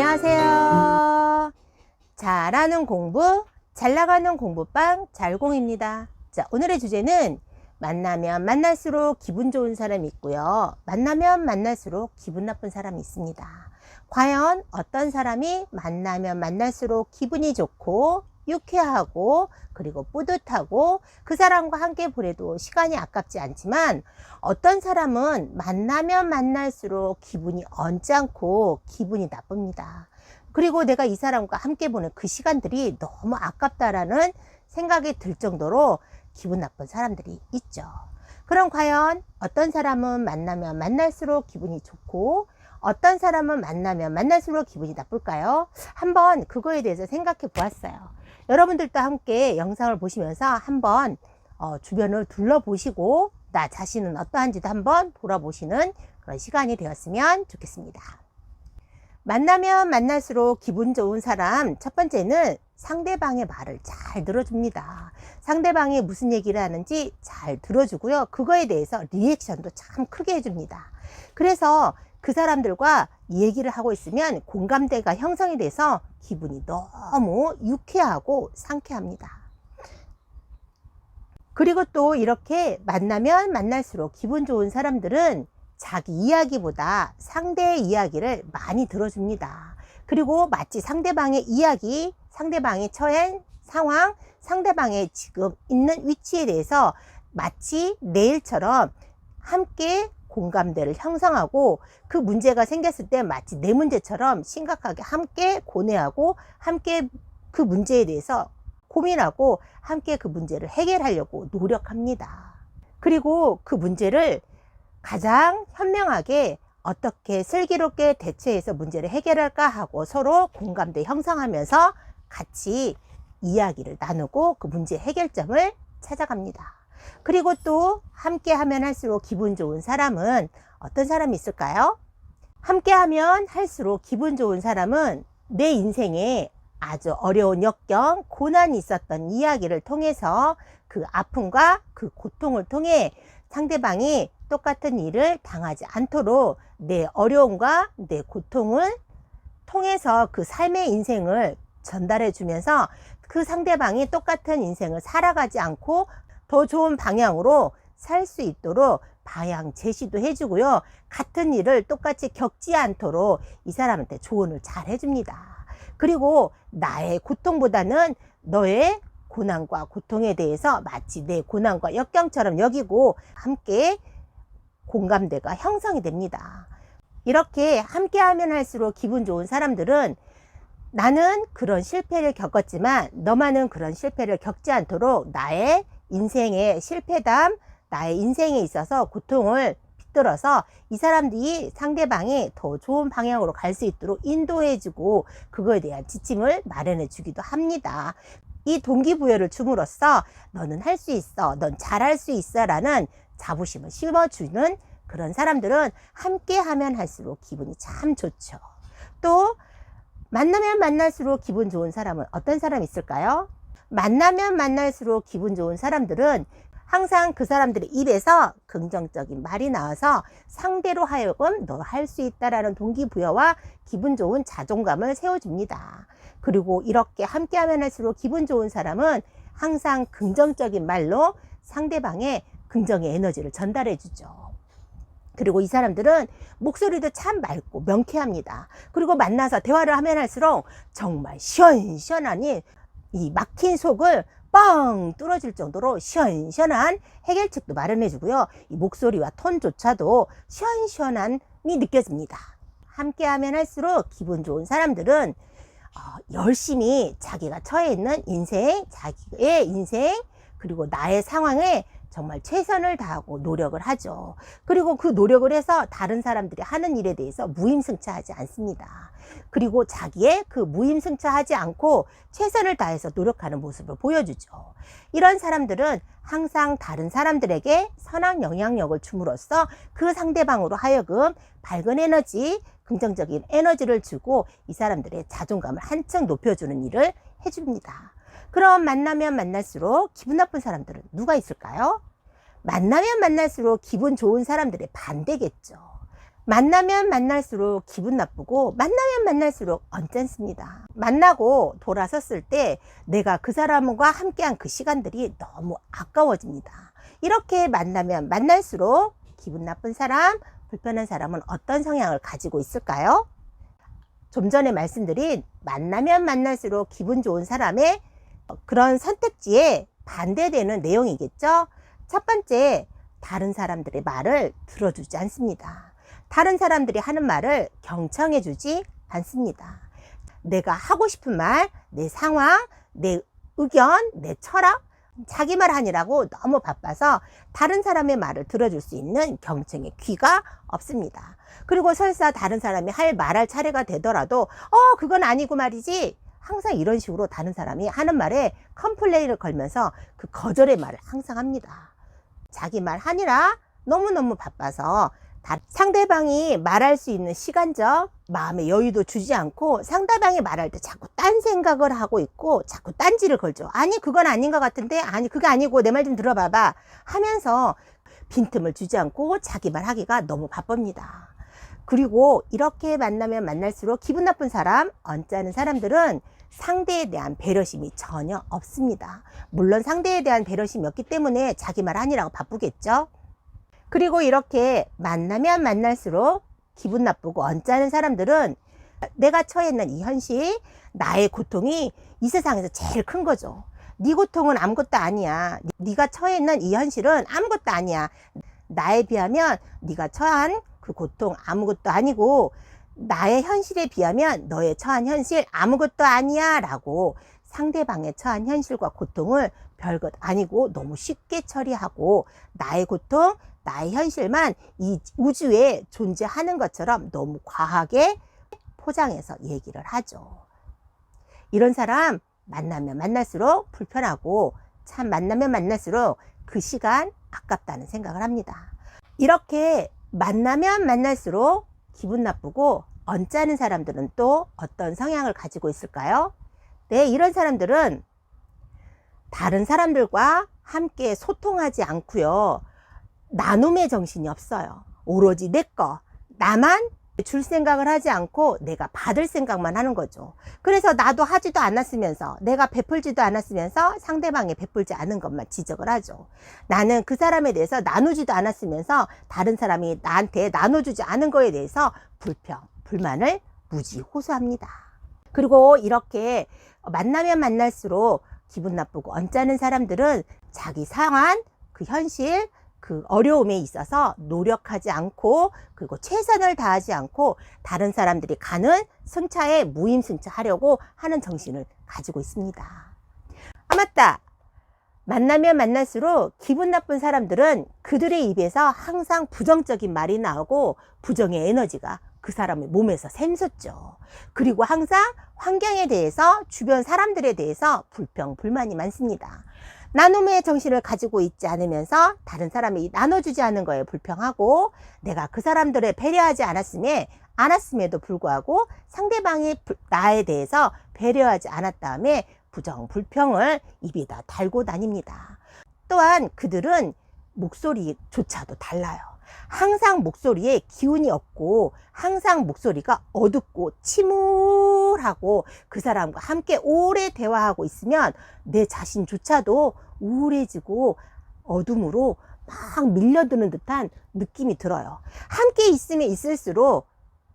안녕하세요. 잘하는 공부, 잘 나가는 공부방 잘공입니다. 자, 오늘의 주제는 만나면 만날수록 기분 좋은 사람이 있고요. 만나면 만날수록 기분 나쁜 사람이 있습니다. 과연 어떤 사람이 만나면 만날수록 기분이 좋고 유쾌하고 그리고 뿌듯하고 그 사람과 함께 보내도 시간이 아깝지 않지만 어떤 사람은 만나면 만날수록 기분이 언짢고 기분이 나쁩니다. 그리고 내가 이 사람과 함께 보낸 그 시간들이 너무 아깝다라는 생각이 들 정도로 기분 나쁜 사람들이 있죠. 그럼 과연 어떤 사람은 만나면 만날수록 기분이 좋고 어떤 사람은 만나면 만날수록 기분이 나쁠까요? 한번 그거에 대해서 생각해 보았어요. 여러분들도 함께 영상을 보시면서 한번 어, 주변을 둘러보시고 나 자신은 어떠한지도 한번 돌아보시는 그런 시간이 되었으면 좋겠습니다. 만나면 만날수록 기분 좋은 사람 첫 번째는 상대방의 말을 잘 들어줍니다. 상대방이 무슨 얘기를 하는지 잘 들어주고요. 그거에 대해서 리액션도 참 크게 해줍니다. 그래서 그 사람들과 얘기를 하고 있으면 공감대가 형성이 돼서 기분이 너무 유쾌하고 상쾌합니다. 그리고 또 이렇게 만나면 만날수록 기분 좋은 사람들은 자기 이야기보다 상대의 이야기를 많이 들어줍니다. 그리고 마치 상대방의 이야기, 상대방이 처한 상황, 상대방의 지금 있는 위치에 대해서 마치 내일처럼 함께 공감대를 형성하고 그 문제가 생겼을 때 마치 내 문제처럼 심각하게 함께 고뇌하고 함께 그 문제에 대해서 고민하고 함께 그 문제를 해결하려고 노력합니다. 그리고 그 문제를 가장 현명하게 어떻게 슬기롭게 대처해서 문제를 해결할까 하고 서로 공감대 형성하면서 같이 이야기를 나누고 그 문제 해결점을 찾아갑니다. 그리고 또 함께 하면 할수록 기분 좋은 사람은 어떤 사람이 있을까요? 함께 하면 할수록 기분 좋은 사람은 내 인생에 아주 어려운 역경, 고난이 있었던 이야기를 통해서 그 아픔과 그 고통을 통해 상대방이 똑같은 일을 당하지 않도록 내 어려움과 내 고통을 통해서 그 삶의 인생을 전달해 주면서 그 상대방이 똑같은 인생을 살아가지 않고 더 좋은 방향으로 살 수 있도록 방향 제시도 해주고요. 같은 일을 똑같이 겪지 않도록 이 사람한테 조언을 잘 해줍니다. 그리고 나의 고통보다는 너의 고난과 고통에 대해서 마치 내 고난과 역경처럼 여기고 함께 공감대가 형성이 됩니다. 이렇게 함께 하면 할수록 기분 좋은 사람들은 나는 그런 실패를 겪었지만 너만은 그런 실패를 겪지 않도록 나의 인생의 실패담, 나의 인생에 있어서 고통을 빗들어서 이 사람들이 상대방이 더 좋은 방향으로 갈 수 있도록 인도해주고 그거에 대한 지침을 마련해 주기도 합니다. 이 동기부여를 줌으로써 너는 할 수 있어, 넌 잘할 수 있어 라는 자부심을 심어주는 그런 사람들은 함께 하면 할수록 기분이 참 좋죠. 또 만나면 만날수록 기분 좋은 사람은 어떤 사람이 있을까요? 만나면 만날수록 기분 좋은 사람들은 항상 그 사람들의 입에서 긍정적인 말이 나와서 상대로 하여금 너 할 수 있다라는 동기부여와 기분 좋은 자존감을 세워줍니다. 그리고 이렇게 함께하면 할수록 기분 좋은 사람은 항상 긍정적인 말로 상대방의 긍정의 에너지를 전달해 주죠. 그리고 이 사람들은 목소리도 참 맑고 명쾌합니다. 그리고 만나서 대화를 하면 할수록 정말 시원시원하니 이 막힌 속을 뻥 뚫어질 정도로 시원시원한 해결책도 마련해 주고요. 이 목소리와 톤조차도 시원시원함이 느껴집니다. 함께 하면 할수록 기분 좋은 사람들은 어, 열심히 자기가 처해 있는 인생, 자기의 인생, 그리고 나의 상황에 정말 최선을 다하고 노력을 하죠. 그리고 그 노력을 해서 다른 사람들이 하는 일에 대해서 무임승차하지 않습니다. 그리고 자기의 그 무임승차하지 않고 최선을 다해서 노력하는 모습을 보여주죠. 이런 사람들은 항상 다른 사람들에게 선한 영향력을 줌으로써 그 상대방으로 하여금 밝은 에너지, 긍정적인 에너지를 주고 이 사람들의 자존감을 한층 높여주는 일을 해줍니다. 그럼 만나면 만날수록 기분 나쁜 사람들은 누가 있을까요? 만나면 만날수록 기분 좋은 사람들의 반대겠죠. 만나면 만날수록 기분 나쁘고 만나면 만날수록 언짢습니다. 만나고 돌아섰을 때 내가 그 사람과 함께한 그 시간들이 너무 아까워집니다. 이렇게 만나면 만날수록 기분 나쁜 사람, 불편한 사람은 어떤 성향을 가지고 있을까요? 좀 전에 말씀드린 만나면 만날수록 기분 좋은 사람의 그런 선택지에 반대되는 내용이겠죠. 첫 번째, 다른 사람들의 말을 들어주지 않습니다. 다른 사람들이 하는 말을 경청해 주지 않습니다. 내가 하고 싶은 말, 내 상황, 내 의견, 내 철학, 자기 말 하느라고 너무 바빠서 다른 사람의 말을 들어줄 수 있는 경청의 귀가 없습니다. 그리고 설사 다른 사람이 할 말할 차례가 되더라도 어 그건 아니고 말이지 항상 이런 식으로 다른 사람이 하는 말에 컴플레인을 걸면서 그 거절의 말을 항상 합니다. 자기 말 하느라 너무너무 바빠서 다- 상대방이 말할 수 있는 시간적 마음의 여유도 주지 않고 상대방이 말할 때 자꾸 딴 생각을 하고 있고 자꾸 딴지를 걸죠. 아니 그건 아닌 것 같은데 아니 그게 아니고 내 말 좀 들어봐봐 하면서 빈틈을 주지 않고 자기 말 하기가 너무 바쁩니다. 그리고 이렇게 만나면 만날수록 기분 나쁜 사람, 언짢은 사람들은 상대에 대한 배려심이 전혀 없습니다. 물론 상대에 대한 배려심이 없기 때문에 자기 말 하니라고 바쁘겠죠. 그리고 이렇게 만나면 만날수록 기분 나쁘고 언짢은 사람들은 내가 처해 있는 이 현실, 나의 고통이 이 세상에서 제일 큰 거죠. 네 고통은 아무것도 아니야. 네가 처해 있는 이 현실은 아무것도 아니야. 나에 비하면 네가 처한 그 고통 아무것도 아니고 나의 현실에 비하면 너의 처한 현실 아무것도 아니야 라고 상대방의 처한 현실과 고통을 별것 아니고 너무 쉽게 처리하고 나의 고통, 나의 현실만 이 우주에 존재하는 것처럼 너무 과하게 포장해서 얘기를 하죠. 이런 사람 만나면 만날수록 불편하고 참 만나면 만날수록 그 시간 아깝다는 생각을 합니다. 이렇게 만나면 만날수록 기분 나쁘고 언짢은 사람들은 또 어떤 성향을 가지고 있을까요? 네, 이런 사람들은 다른 사람들과 함께 소통하지 않고요. 나눔의 정신이 없어요. 오로지 내 거, 나만 줄 생각을 하지 않고 내가 받을 생각만 하는 거죠. 그래서 나도 하지도 않았으면서 내가 베풀지도 않았으면서 상대방이 베풀지 않은 것만 지적을 하죠. 나는 그 사람에 대해서 나누지도 않았으면서 다른 사람이 나한테 나눠주지 않은 거에 대해서 불평, 불만을 무지 호소합니다. 그리고 이렇게 만나면 만날수록 기분 나쁘고 언짢은 사람들은 자기 상황, 그 현실, 그 어려움에 있어서 노력하지 않고 그리고 최선을 다하지 않고 다른 사람들이 가는 승차에 무임승차하려고 하는 정신을 가지고 있습니다. 아 맞다. 만나면 만날수록 기분 나쁜 사람들은 그들의 입에서 항상 부정적인 말이 나오고 부정의 에너지가 그 사람의 몸에서 샘솟죠. 그리고 항상 환경에 대해서 주변 사람들에 대해서 불평, 불만이 많습니다. 나눔의 정신을 가지고 있지 않으면서 다른 사람이 나눠주지 않은 거에 불평하고 내가 그 사람들을 배려하지 않았음에 않았음에도 불구하고 상대방이 불- 나에 대해서 배려하지 않았다음에 부정 불평을 입에다 달고 다닙니다. 또한 그들은 목소리조차도 달라요. 항상 목소리에 기운이 없고 항상 목소리가 어둡고 침울하고 그 사람과 함께 오래 대화하고 있으면 내 자신조차도 우울해지고 어둠으로 막 밀려드는 듯한 느낌이 들어요. 함께 있으면 있을수록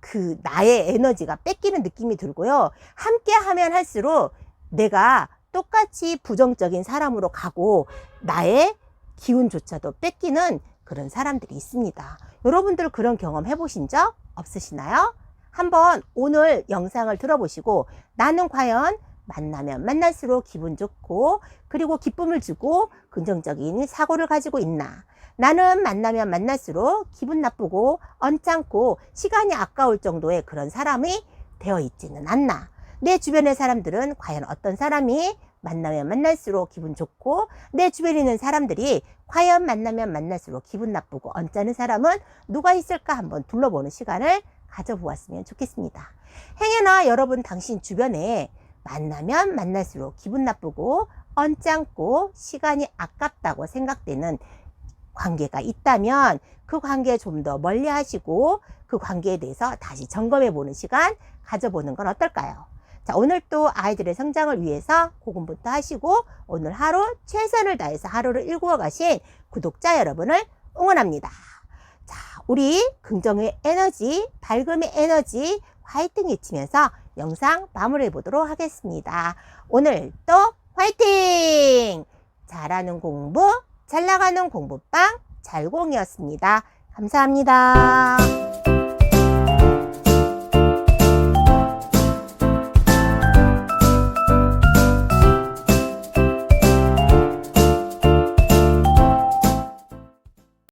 그 나의 에너지가 뺏기는 느낌이 들고요. 함께 하면 할수록 내가 똑같이 부정적인 사람으로 가고 나의 기운조차도 뺏기는 그런 사람들이 있습니다. 여러분들 그런 경험 해보신 적 없으시나요? 한번 오늘 영상을 들어보시고 나는 과연 만나면 만날수록 기분 좋고 그리고 기쁨을 주고 긍정적인 사고를 가지고 있나? 나는 만나면 만날수록 기분 나쁘고 언짢고 시간이 아까울 정도의 그런 사람이 되어 있지는 않나? 내 주변의 사람들은 과연 어떤 사람이 만나면 만날수록 기분 좋고 내 주변에 있는 사람들이 과연 만나면 만날수록 기분 나쁘고 언짢은 사람은 누가 있을까 한번 둘러보는 시간을 가져보았으면 좋겠습니다. 행여나 여러분 당신 주변에 만나면 만날수록 기분 나쁘고 언짢고 시간이 아깝다고 생각되는 관계가 있다면 그 관계 좀 더 멀리 하시고 그 관계에 대해서 다시 점검해 보는 시간 가져보는 건 어떨까요? 자, 오늘 또 아이들의 성장을 위해서 고군분투 하시고 오늘 하루 최선을 다해서 하루를 일구어 가신 구독자 여러분을 응원합니다. 자, 우리 긍정의 에너지, 밝음의 에너지 화이팅 외치면서 영상 마무리해 보도록 하겠습니다. 오늘 또 화이팅! 잘하는 공부, 잘 나가는 공부방 잘공이었습니다. 감사합니다.